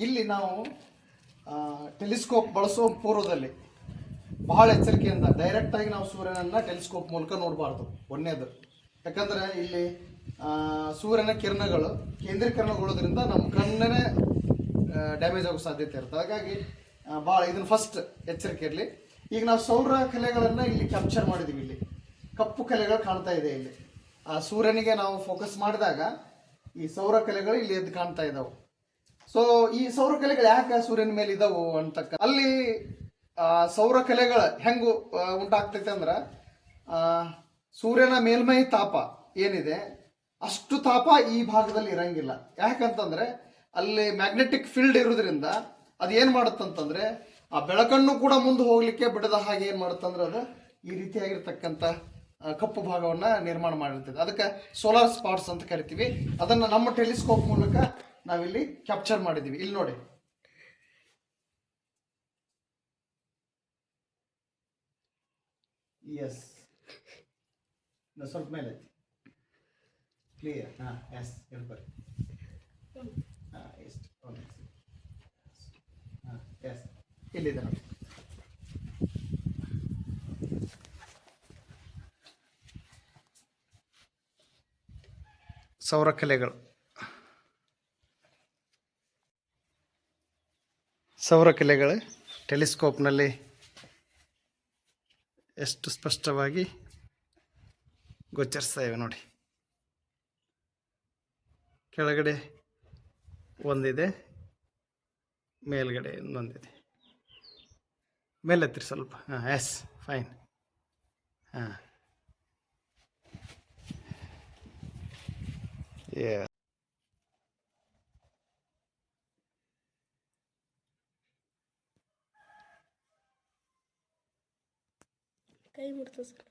ಇಲ್ಲಿ ನಾವು ಟೆಲಿಸ್ಕೋಪ್ ಬಳಸೋ ಪೂರ್ವದಲ್ಲಿ ಬಹಳ ಎಚ್ಚರಿಕೆಯಿಂದ ಡೈರೆಕ್ಟ್ ಆಗಿ ನಾವು ಸೂರ್ಯನನ್ನ ಟೆಲಿಸ್ಕೋಪ್ ಮೂಲಕ ನೋಡಬಾರ್ದು ಒಂದನೇದು ಯಾಕಂದ್ರೆ ಇಲ್ಲಿ ಸೂರ್ಯನ ಕಿರಣಗಳು, ಕೇಂದ್ರೀಕರಣಗೊಳ್ಳೋದ್ರಿಂದ ನಮ್ಮ ಕಣ್ಣನೇ ಡ್ಯಾಮೇಜ್ ಆಗೋ ಸಾಧ್ಯತೆ ಇರುತ್ತೆ. ಹಾಗಾಗಿ ಭಾಳ ಇದನ್ನ ಫಸ್ಟ್ ಎಚ್ಚರಿಕೆ ಇರಲಿ. ಈಗ ನಾವು ಸೌರ ಕಲೆಗಳನ್ನು ಇಲ್ಲಿ ಕ್ಯಾಪ್ಚರ್ ಮಾಡಿದೀವಿ ಇಲ್ಲಿ. ಕಪ್ಪು ಕಲೆಗಳು ಕಾಣ್ತಾ ಇದೆ ಇಲ್ಲಿ. ಆ, ಸೂರ್ಯನಿಗೆ ನಾವು ಫೋಕಸ್ ಮಾಡಿದಾಗ ಈ ಸೌರ ಕಲೆಗಳು ಇಲ್ಲಿ ಎದ್ದು ಕಾಣ್ತಾ ಇದಾವೆ. ಸೊ ಈ ಸೌರ ಕಲೆಗಳು ಯಾಕೆ ಸೂರ್ಯನ ಮೇಲೆ ಇದಾವು ಅಂತಕ್ಕ, ಅಲ್ಲಿ ಸೌರ ಕಲೆಗಳು ಹೆಂಗು ಉಂಟಾಗ್ತೈತೆ ಅಂದ್ರ ಸೂರ್ಯನ ಮೇಲ್ಮೈ ತಾಪ ಏನಿದೆ, ಅಷ್ಟು ತಾಪ ಈ ಭಾಗದಲ್ಲಿ ಇರಂಗಿಲ್ಲ. ಯಾಕಂತಂದ್ರೆ, ಅಲ್ಲಿ ಮ್ಯಾಗ್ನೆಟಿಕ್ ಫೀಲ್ಡ್ ಇರೋದ್ರಿಂದ ಅದು ಏನ್ ಮಾಡುತ್ತಂತಂದ್ರೆ, ಆ ಬೆಳಕನ್ನು ಕೂಡ ಮುಂದೆ ಹೋಗ್ಲಿಕ್ಕೆ ಬಿಡದ ಹಾಗೆ ಏನ್ ಮಾಡುತ್ತಂದ್ರೆ, ಅದು ಈ ರೀತಿಯಾಗಿರ್ತಕ್ಕಂಥ ಕಪ್ಪು ಭಾಗವನ್ನ ನಿರ್ಮಾಣ ಮಾಡಿರ್ತದೆ. ಅದಕ್ಕೆ ಸೋಲಾರ್ ಸ್ಪಾಟ್ಸ್ ಅಂತ ಕರಿತೀವಿ. ಅದನ್ನ ನಮ್ಮ ಟೆಲಿಸ್ಕೋಪ್ ಮೂಲಕ ನಾವಿಲ್ಲಿ ಕ್ಯಾಪ್ಚರ್ ಮಾಡಿದೀವಿ ಇಲ್ಲಿ ನೋಡಿ. ಎಸ್ ಸ್ವಲ್ಪ ಮೇಲೆ. ಕ್ಲಿಯರ್ ಹಾಂ ಎಸ್ ಹೇಳ್ಬರ್ರಿ ಹಾಂ ಹಾಂ ಎಸ್ ಇಲ್ಲಿದೆ ನೋಡಿ. ಸೌರ ಕಲೆಗಳು ಸೌರ ಕಲೆಗಳು ಟೆಲಿಸ್ಕೋಪ್ನಲ್ಲಿ ಎಷ್ಟು ಸ್ಪಷ್ಟವಾಗಿ ಗೋಚರಿಸ್ತಾ ಇವೆ ನೋಡಿ. ಕೆಳಗಡೆ ಒಂದಿದೆ, ಮೇಲ್ಗಡೆ ಇನ್ನೊಂದಿದೆ. ಮೇಲೆ ಹತ್ತಿರ ಸ್ವಲ್ಪ. ಹಾಂ ಎಸ್ ಫೈನ್ ಹಾಂ. ಕೈ ಮುಡ್ತು ಸರ್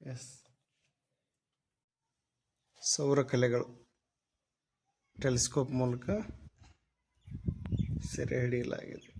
ಎಸ್ ಸೌರ ಕಲೆಗಳು. ಟೆಲಿಸ್ಕೋಪ್ ಮೂಲಕ ಸೆರೆ ಹಿಡಿಯಲಾಗಿದೆ.